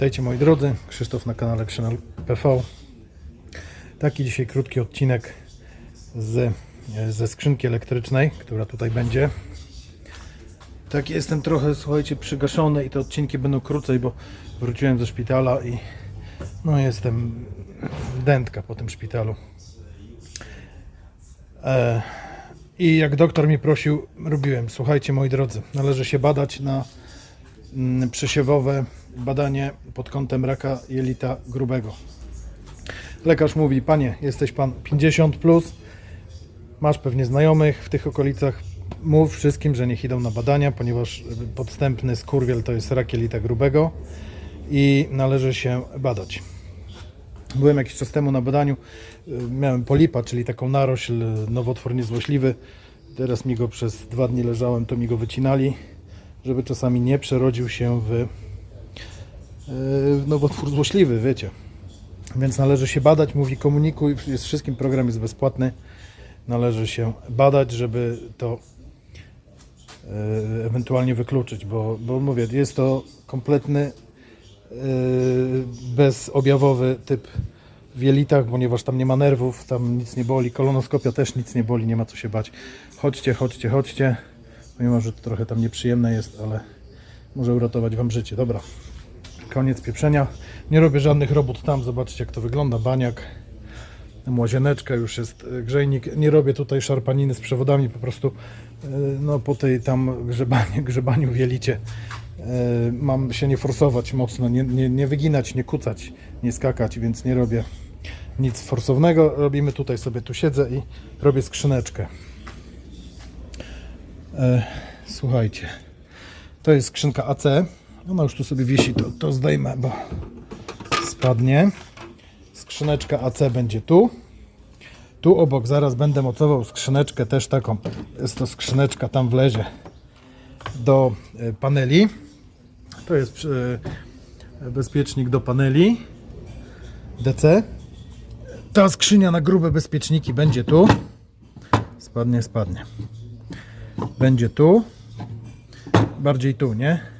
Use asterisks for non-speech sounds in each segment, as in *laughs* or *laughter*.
Witajcie moi drodzy, Krzysztof na kanale Krzynal PV. Taki dzisiaj krótki odcinek z, ze skrzynki elektrycznej, która tutaj będzie. Tak jestem trochę, słuchajcie, przygaszony i te odcinki będą krócej, bo wróciłem ze szpitala i no jestem dętka po tym szpitalu. E, I jak doktor mi prosił, robiłem. Słuchajcie moi drodzy, należy się badać na mm, przesiewowe badanie pod kątem raka jelita grubego. Lekarz mówi, panie, jesteś pan 50 plus, masz pewnie znajomych w tych okolicach, mów wszystkim, że niech idą na badania, ponieważ podstępny skurwiel to jest rak jelita grubego i należy się badać. Byłem jakiś czas temu na badaniu, miałem polipa, czyli taką narośl, nowotwór niezłośliwy. Teraz mi go przez dwa dni leżałem, to mi go wycinali, żeby czasami nie przerodził się w nowotwór złośliwy, wiecie. Więc należy się badać, mówi komunikuj, jest wszystkim, program jest bezpłatny. Należy się badać, żeby to y, ewentualnie wykluczyć, bo, bo mówię, jest to kompletny yy, bezobjawowy typ w jelitach, ponieważ tam nie ma nerwów, tam nic nie boli, kolonoskopia też nic nie boli, nie ma co się bać. Chodźcie, chodźcie, chodźcie, mimo że to trochę tam nieprzyjemne jest, ale może uratować Wam życie. Dobra, koniec pieprzenia. Nie robię żadnych robót tam, zobaczcie jak to wygląda, baniak. Łazieneczka, już jest e, grzejnik. Nie robię tutaj szarpaniny z przewodami, po prostu e, no, po tej tam *laughs* grzebaniu, grzebaniu w jelicie e, mam się nie forsować mocno, nie, nie, nie wyginać, nie kucać, nie skakać, więc nie robię nic forsownego. Robimy tutaj sobie, tu siedzę i robię skrzyneczkę. Słuchajcie, to jest skrzynka AC. Ona już tu sobie wisi, to, to zdejmę, bo spadnie. Skrzyneczka AC będzie tu. Tu obok zaraz będę mocował skrzyneczkę też taką. Jest to skrzyneczka tam wlezie do e, paneli. To jest e, bezpiecznik do paneli DC. Ta skrzynia na grube bezpieczniki będzie tu. Spadnie, spadnie. Będzie tu. Bardziej tu, nie?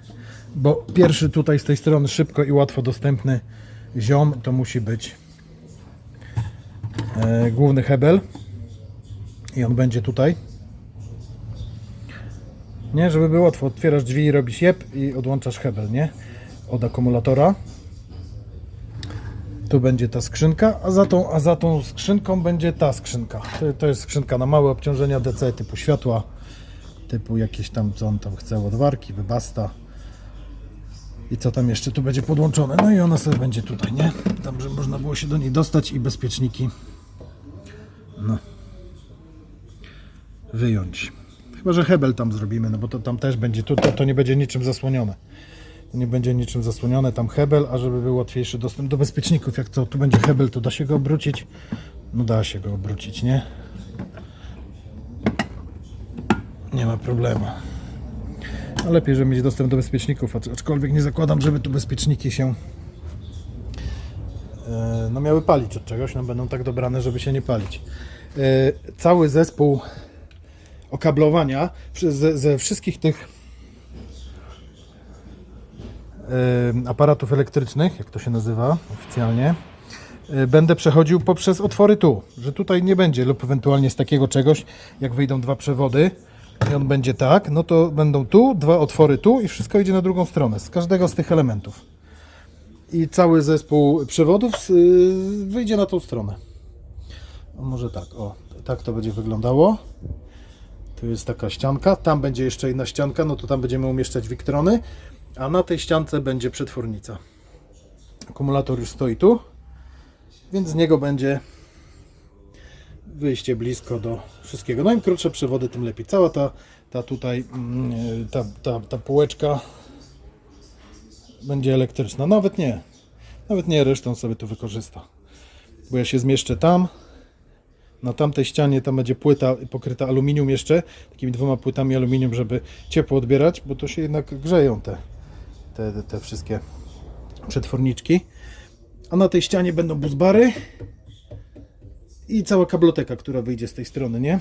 Bo pierwszy tutaj z tej strony szybko i łatwo dostępny ziom to musi być e, główny hebel. I on będzie tutaj. Nie, żeby było łatwo. Otwierasz drzwi i robisz jeb i odłączasz hebel, nie? Od akumulatora. Tu będzie ta skrzynka, a za tą, a za tą skrzynką będzie ta skrzynka. To, to jest skrzynka na małe obciążenia DC typu światła, typu jakieś tam, co on tam chce, ładwarki, wybasta. I co tam jeszcze tu będzie podłączone? No i ona sobie będzie tutaj, nie? Tam, żeby można było się do niej dostać i bezpieczniki no, wyjąć. Chyba, że hebel tam zrobimy, no bo to tam też będzie, tu, to, to nie będzie niczym zasłonione. To nie będzie niczym zasłonione, tam hebel, a żeby był łatwiejszy dostęp do bezpieczników, jak to tu będzie hebel, to da się go obrócić. No da się go obrócić, nie? Nie ma problemu. Lepiej, żeby mieć dostęp do bezpieczników, acz- aczkolwiek nie zakładam, żeby tu bezpieczniki się e, no miały palić od czegoś, no będą tak dobrane, żeby się nie palić. E, Cały zespół okablowania ze, ze wszystkich tych e, aparatów elektrycznych, jak to się nazywa oficjalnie, będę przechodził poprzez otwory tu, że tutaj nie będzie lub ewentualnie z takiego czegoś, jak wyjdą dwa przewody i on będzie tak, no to będą tu, dwa otwory tu i wszystko idzie na drugą stronę, z każdego z tych elementów. I cały zespół przewodów y, wyjdzie na tą stronę. O, może tak, o, tak to będzie wyglądało. Tu jest taka ścianka, tam będzie jeszcze jedna ścianka, no to tam będziemy umieszczać wiktrony, a na tej ściance będzie przetwornica. Akumulator już stoi tu, więc z niego będzie wyjście blisko do wszystkiego. No im krótsze przewody, tym lepiej. Cała ta, ta tutaj, mm, ta, ta, ta półeczka będzie elektryczna. Nawet nie. Nawet nie, resztą sobie tu wykorzysta. Bo ja się zmieszczę tam. Na tamtej ścianie tam będzie płyta pokryta aluminium jeszcze, takimi dwoma płytami aluminium, żeby ciepło odbierać, bo to się jednak grzeją te, te, te wszystkie przetworniczki. A na tej ścianie będą buzbary i cała kabloteka, która wyjdzie z tej strony, nie?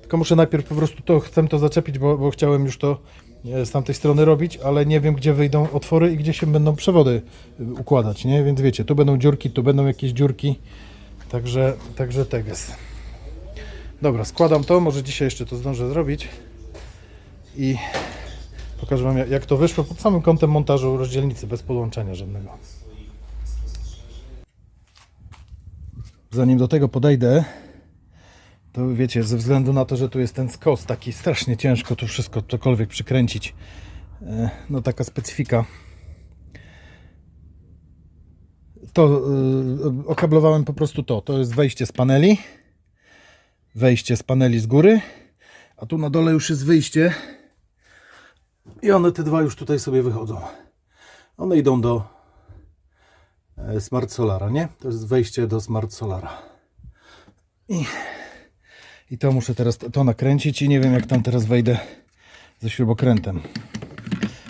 Tylko muszę najpierw po prostu to, chcę to zaczepić, bo, bo chciałem już to e, z tamtej strony robić, ale nie wiem, gdzie wyjdą otwory i gdzie się będą przewody y, układać, nie? Więc wiecie, tu będą dziurki, tu będą jakieś dziurki, także, także teges. Dobra, składam to, może dzisiaj jeszcze to zdążę zrobić i pokażę Wam jak to wyszło pod samym kątem montażu rozdzielnicy, bez podłączenia żadnego. Zanim do tego podejdę, to wiecie, ze względu na to, że tu jest ten skos taki strasznie ciężko tu wszystko cokolwiek przykręcić. e, No taka specyfika. To y, okablowałem po prostu to. To jest wejście z paneli. Wejście z paneli z góry. A tu na dole już jest wyjście. I one te dwa już tutaj sobie wychodzą. One idą do Smart Solara, nie? To jest wejście do Smart Solara. I, I to muszę teraz to, to nakręcić i nie wiem jak tam teraz wejdę ze śrubokrętem.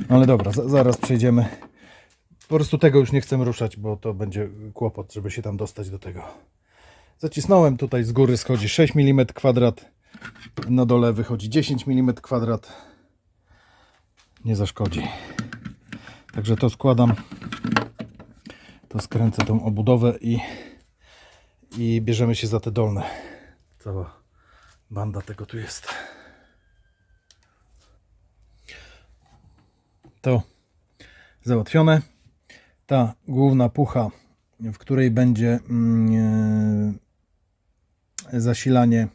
No ale dobra, za, zaraz przejdziemy. Po prostu tego już nie chcę ruszać, bo to będzie kłopot, żeby się tam dostać do tego. Zacisnąłem tutaj z góry schodzi 6 mm kwadrat, na dole wychodzi 10 mm kwadrat. Nie zaszkodzi. Także to składam. To skręcę tą obudowę i, i bierzemy się za te dolne. Cała banda tego tu jest. To załatwione. Ta główna pucha, w której będzie mm, zasilanie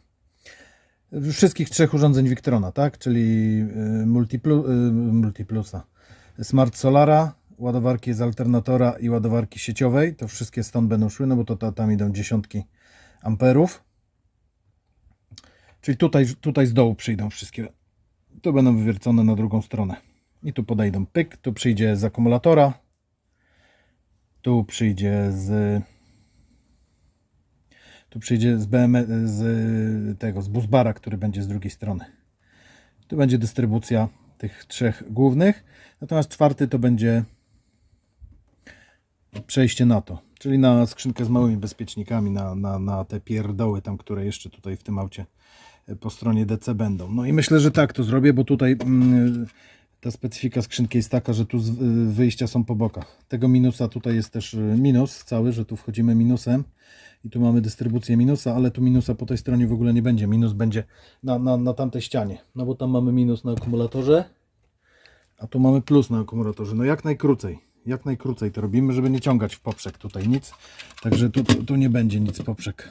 wszystkich trzech urządzeń Victrona, tak? Czyli y, y, Multiplusa, Smart Solara, ładowarki z alternatora i ładowarki sieciowej. To wszystkie stąd będą szły, no bo to ta, tam idą dziesiątki amperów. Czyli tutaj, tutaj z dołu przyjdą wszystkie. Tu będą wywiercone na drugą stronę. I tu podejdą pyk, tu przyjdzie z akumulatora. Tu przyjdzie z tu przyjdzie z BM, z tego, z busbara, który będzie z drugiej strony. Tu będzie dystrybucja tych trzech głównych. Natomiast czwarty to będzie przejście na to. Czyli na skrzynkę z małymi bezpiecznikami, na, na, na te pierdoły tam, które jeszcze tutaj w tym aucie e, po stronie DC będą. No i myślę, że tak to zrobię, bo tutaj mm, ta specyfika skrzynki jest taka, że tu y, wyjścia są po bokach. Tego minusa tutaj jest też minus cały, że tu wchodzimy minusem i tu mamy dystrybucję minusa, ale tu minusa po tej stronie w ogóle nie będzie. Minus będzie na, na, na tamtej ścianie. No bo tam mamy minus na akumulatorze, a tu mamy plus na akumulatorze. No jak najkrócej. Jak najkrócej to robimy, żeby nie ciągać w poprzek tutaj nic. Także tu, tu, nie będzie nic poprzek.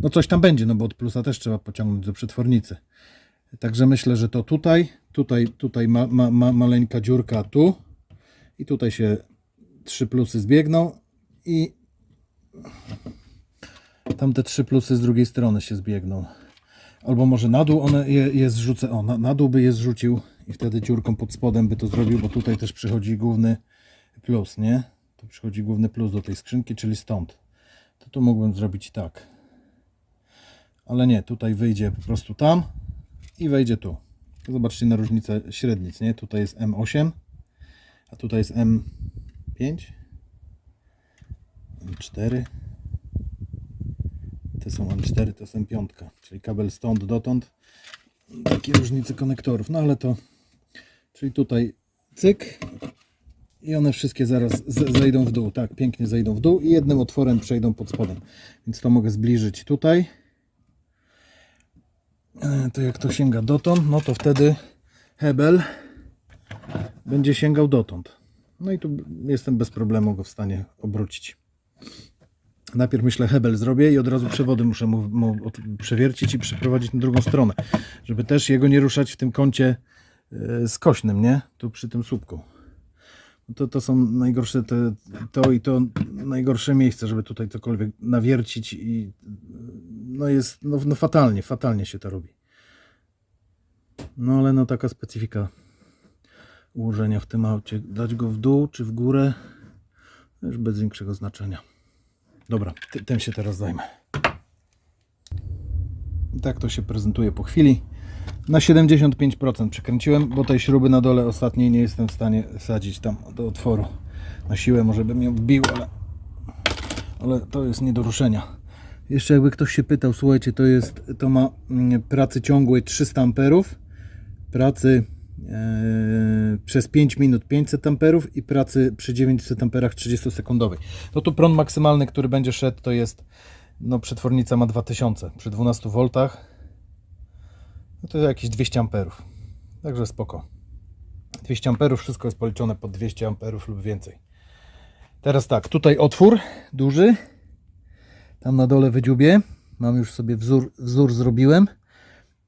No coś tam będzie, no bo od plusa też trzeba pociągnąć do przetwornicy. Także myślę, że to tutaj, tutaj, tutaj ma, ma, ma maleńka dziurka tu i tutaj się trzy plusy zbiegną i tam te trzy plusy z drugiej strony się zbiegną. Albo może na dół one je, je zrzucę. O, na, na dół by je zrzucił i wtedy dziurką pod spodem by to zrobił, bo tutaj też przychodzi główny plus, nie? Tu przychodzi główny plus do tej skrzynki, czyli stąd. To tu mógłbym zrobić tak. Ale nie, tutaj wyjdzie po prostu tam i wejdzie tu. Zobaczcie na różnicę średnic, nie? Tutaj jest M8, a tutaj jest M5, M4. Te są M4, to jest M5, czyli kabel stąd dotąd. Takie różnice konektorów, no ale to, czyli tutaj cyk i one wszystkie zaraz zejdą w dół, tak, pięknie zejdą w dół i jednym otworem przejdą pod spodem. Więc to mogę zbliżyć tutaj. E, To jak to sięga dotąd, no to wtedy hebel będzie sięgał dotąd. No i tu jestem bez problemu go w stanie obrócić. Najpierw myślę hebel zrobię i od razu przewody muszę mu, mu przewiercić i przeprowadzić na drugą stronę, żeby też jego nie ruszać w tym kącie e, skośnym, nie? Tu przy tym słupku. No To, to są najgorsze te, to i to najgorsze miejsce, żeby tutaj cokolwiek nawiercić i no jest no, no fatalnie, fatalnie się to robi. No ale no taka specyfika ułożenia w tym aucie. Dać go w dół czy w górę już bez większego znaczenia. Dobra, ty, tym się teraz zajmę. Tak to się prezentuje po chwili. Na 75% przykręciłem, bo tej śruby na dole ostatniej nie jestem w stanie wsadzić tam do otworu. Na siłę może bym ją wbił, ale, ale to jest nie do ruszenia. Jeszcze jakby ktoś się pytał, słuchajcie, to jest, to ma mm, pracy ciągłej 300 amperów, pracy e, przez 5 minut 500 amperów i pracy przy 900 amperach 30 sekundowej. No tu prąd maksymalny, który będzie szedł, to jest, no przetwornica ma 2000 przy 12 V, no to jakieś 200 amperów. Także spoko. 200 amperów, wszystko jest policzone pod 200 amperów lub więcej. Teraz tak, tutaj otwór duży, tam na dole wydziubie. Mam już sobie wzór, wzór zrobiłem.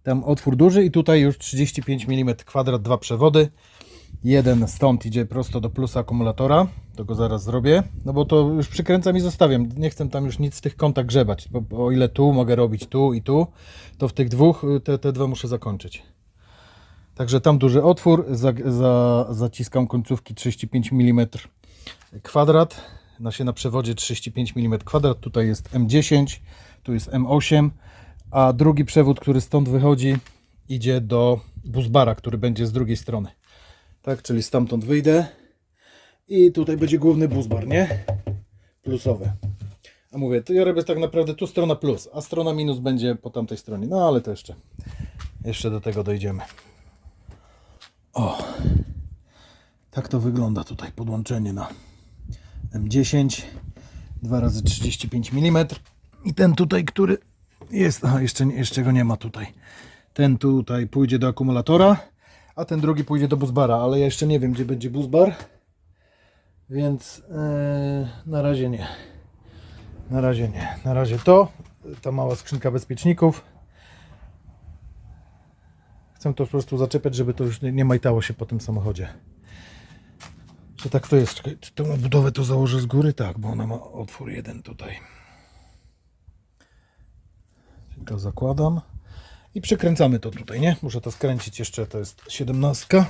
Tam otwór duży i tutaj już 35 mm kwadrat, dwa przewody. Jeden stąd idzie prosto do plusa akumulatora. To go zaraz zrobię. No bo to już przykręcam i zostawiam. Nie chcę tam już nic z tych kątach grzebać. Bo, o ile tu mogę robić tu i tu, to w tych dwóch y, te, te dwa muszę zakończyć. Także tam duży otwór. Za, za, zaciskam końcówki 35 mm kwadrat. Na się na przewodzie 35 mm kwadrat. Tutaj jest M10, tu jest M8, a drugi przewód, który stąd wychodzi, idzie do busbara, który będzie z drugiej strony. Tak, czyli stamtąd wyjdę i tutaj będzie główny busbar, nie? Plusowy. A mówię, to ja robię tak naprawdę tu strona plus, a strona minus będzie po tamtej stronie. No ale to jeszcze, jeszcze do tego dojdziemy. O, tak to wygląda tutaj podłączenie na M10 2 razy 35 mm i ten tutaj, który jest, a jeszcze, jeszcze go nie ma tutaj ten tutaj pójdzie do akumulatora a ten drugi pójdzie do busbara, ale ja jeszcze nie wiem gdzie będzie busbar więc e, na razie nie na razie nie, na razie to ta mała skrzynka bezpieczników chcę to po prostu zaczepiać, żeby to już nie, nie majtało się po tym samochodzie że tak to jest. Czekaj, czy tę obudowę to założę z góry? Tak, bo ona ma otwór jeden tutaj. To zakładam. I przykręcamy to tutaj, nie? Muszę to skręcić jeszcze, to jest 17.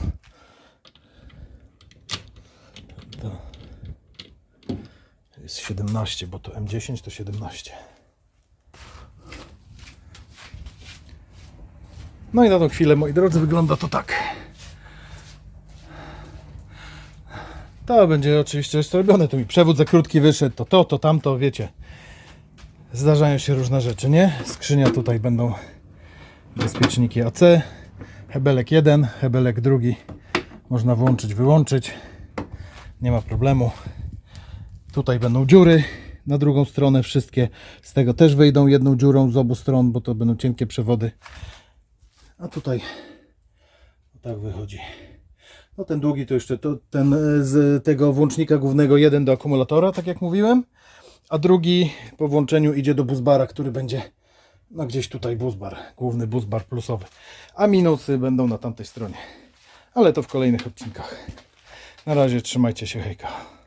To jest 17, bo to M10 to 17. No i na tą chwilę, moi drodzy, wygląda to tak. To będzie oczywiście jeszcze robione. Tu mi przewód za krótki wyszedł, to to, to tamto, wiecie. Zdarzają się różne rzeczy, nie? Skrzynia tutaj będą bezpieczniki AC. Hebelek jeden, hebelek drugi. Można włączyć, wyłączyć. Nie ma problemu. Tutaj będą dziury na drugą stronę. Wszystkie z tego też wyjdą jedną dziurą z obu stron, bo to będą cienkie przewody. A tutaj tak wychodzi. No ten długi to jeszcze to, ten e, z tego włącznika głównego jeden do akumulatora, tak jak mówiłem, a drugi po włączeniu idzie do busbara, który będzie no gdzieś tutaj busbar, główny busbar plusowy, a minusy będą na tamtej stronie. Ale to w kolejnych odcinkach. Na razie trzymajcie się, hejka.